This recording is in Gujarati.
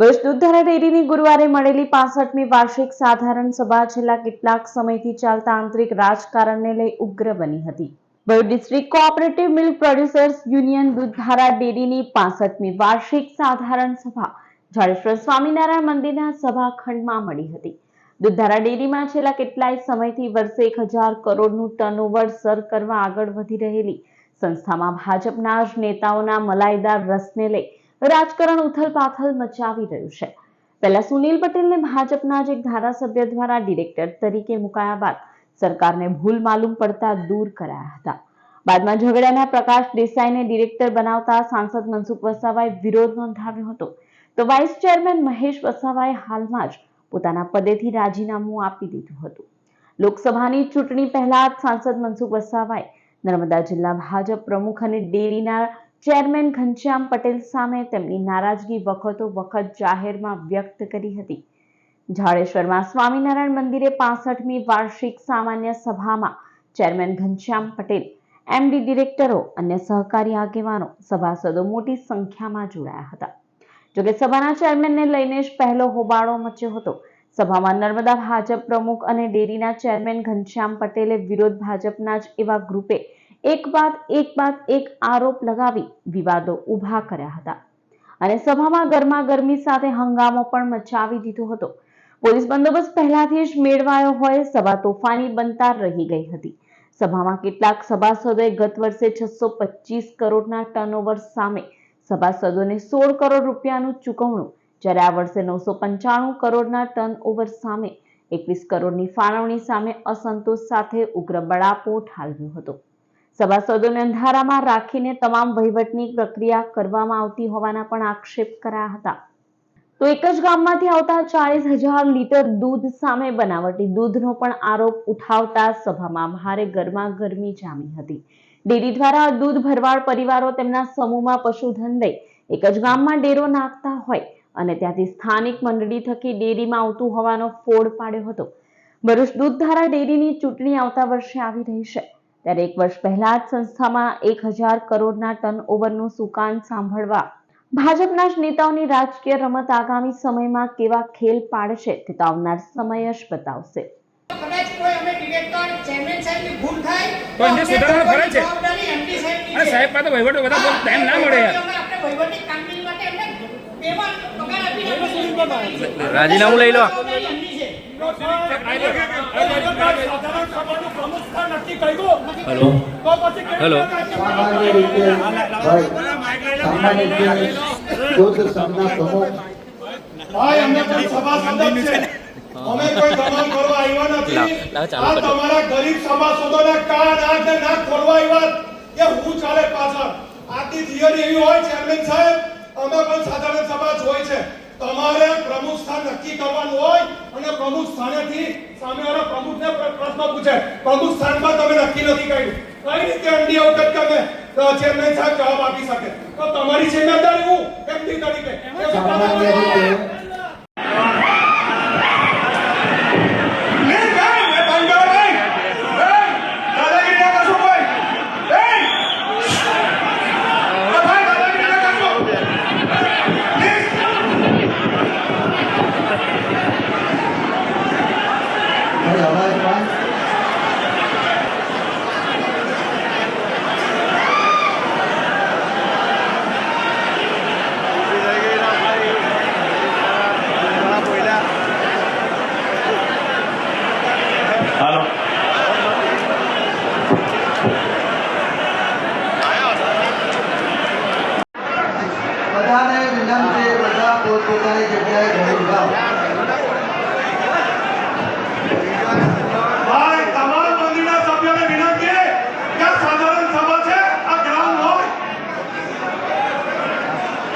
ભરૂચ દૂધધારા ડેરીની ગુરુવારે મળેલી પાસઠમી વાર્ષિક સાધારણ સભા છેલ્લા કેટલાક સમયથી ચાલતા આંતરિક રાજકારણને લઈ ઉગ્ર બની હતી. Bharuch district cooperative milk producers union Doodhdhara ડેરીની પાસઠમી વાર્ષિક સાધારણ સભા જાડેશ્વર સ્વામિનારાયણ મંદિરના સભાખંડમાં મળી હતી. દૂધધારા ડેરીમાં છેલ્લા કેટલાય સમયથી વર્ષે એક હજાર કરોડનું ટર્નઓવર સર કરવા આગળ વધી રહેલી સંસ્થામાં ભાજપના જ નેતાઓના મલાઈદાર રસને લઈ રાજકારણ ઉથલપાથલ મચાવી રહ્યું છે. પહેલા સુનિલ પટેલને ભાજપના જ એક ધારાસભ્ય દ્વારા ડિરેક્ટર તરીકે મુકાયા બાદ સરકારને ભૂલ માલુમ પડતા દૂર કરાયા હતા. બાદમાં ઝઘડાના પ્રકાશ દેસાઈને ડિરેક્ટર બનાવતા સાંસદ મનસુખ વસાવાએ વિરોધ નોંધાવ્યો હતો. તો વાઇસ ચેરમેન મહેશ વસાવાએ હાલમાં જ પોતાના પદેથી રાજીનામું આપી દીધું હતું. લોકસભાની ચૂંટણી પહેલા સાંસદ મનસુખ વસાવાએ નર્મદા જિલ્લા ભાજપ પ્રમુખ અને ડેરીના ચેરમેન ઘનશ્યામ પટેલ સામે તેમની નારાજગી વખતો વખત જાહેરમાં વ્યક્ત કરી હતી. જાડેશ્વરમાં સ્વામિનારાયણ મંદિરે પાસઠમી વાર્ષિક સામાન્ય સભામાં ચેરમેન ઘનશ્યામ પટેલ, એમડી ડિરેક્ટરો અન્ય સહકારી આગેવાનો સભાસદો મોટી સંખ્યામાં જોડાયા હતા. જોકે સભાના ચેરમેનને લઈને જ પહેલો હોબાળો મચ્યો હતો. સભામાં નર્મદા ભાજપ પ્રમુખ અને ડેરીના ચેરમેન ઘનશ્યામ પટેલે વિરોધ ભાજપના જ એવા ગ્રુપે એક બાદ એક બાદ એક આરોપ લગાવી વિવાદો ઊભા કર્યા હતા. અને સભામાં ગરમાગરમી સાથે હંગામો પણ મચાવી દીધો હતો. પોલીસ બંદોબસ્ત પહેલાથી જ મેળવાયો હોય સભા તોફાની બનતા રહી ગઈ હતી. સભામાં કેટલાક સભાસદોએ ગત વર્ષે છસો પચીસ કરોડના ટર્નઓવર સામે સભાસદોને સોળ કરોડ રૂપિયાનું ચૂકવણું, જ્યારે આ વર્ષે નવસો પંચાણું કરોડના ટર્નઓવર સામે એકવીસ કરોડની ફાળવણી સામે અસંતોષ સાથે ઉગ્ર બળાપો ઠાલવ્યો હતો. સભાસદોને અંધારામાં રાખીને તમામ વહીવટની પ્રક્રિયા કરવામાં આવતી હોવાના પણ આક્ષેપ કરાયા હતા. તો એક જ ગામમાંથી આવતા ચાલીસ હજાર લીટર દૂધ સામે બનાવટી દૂધનો પણ આરોપ ઉઠાવતા સભામાં ભારે ગરમાગરમી જામી હતી. ડેરી દ્વારા દૂધ ભરવાડ પરિવારો તેમના સમૂહમાં પશુધન લઈ એક જ ગામમાં ડેરો નાખતા હોય અને ત્યાંથી સ્થાનિક મંડળી થકી ડેરીમાં આવતું હોવાનો ફોડ પાડ્યો હતો. ભરૂચ દૂધધારા ડેરીની ચૂંટણી આવતા વર્ષે આવી રહી છે. ત્યારે એક વર્ષ પહેલા જ સંસ્થામાં એક હજાર કરોડના ટર્ન ઓવરનું સુકાન સાંભળવા ભાજપના જ નેતાઓની રાજકીય રમત આગામી સમયમાં કેવા ખેલ પાડશે તે તો આવનાર સમય જ બતાવશે. સાહેબ પાસે વહીવટ બધા ટાઈમ ના મળે યાર. રાજીનામું લઈ લો. Hello hello. સામાન્ય રીતે સામાન્ય રીતે ખુદ સંઘના પ્રમુખ અમે કે પાછળ આટલી હોય ચેરમેન સાહેબ અમે પણ સાધારણ સભા જ હોય છે તમારે પ્રમુખ સ્થાન નક્કી કરવાનું હોય અને પ્રમુખ સ્થાનેથી સામેવાળા પ્રમુખને પ્ર- પ્રશ્ન પૂછે. પ્રમુખ સ્થાનમાં તમે નક્કી નથી કર્યું. કઈ રીતે અંડી વખત તમે ચેરમેન સાહેબ જવાબ આપી શકે. તો તમારી જિમ્મેદારી હું એમડી તરીકે એ સામાન્ય રીતે પ્લીઝ બેન એ બંધ કરો બેન બેન દાદાગીરી ના કરશો કોઈ બેન એ ભાઈ દાદાગીરી ના કરશો પ્લીઝ ભાઈ અવાજ પાંચ બધાને વિનંતી બધા પોતપોતાની જગ્યાએ ઘરે ઊભા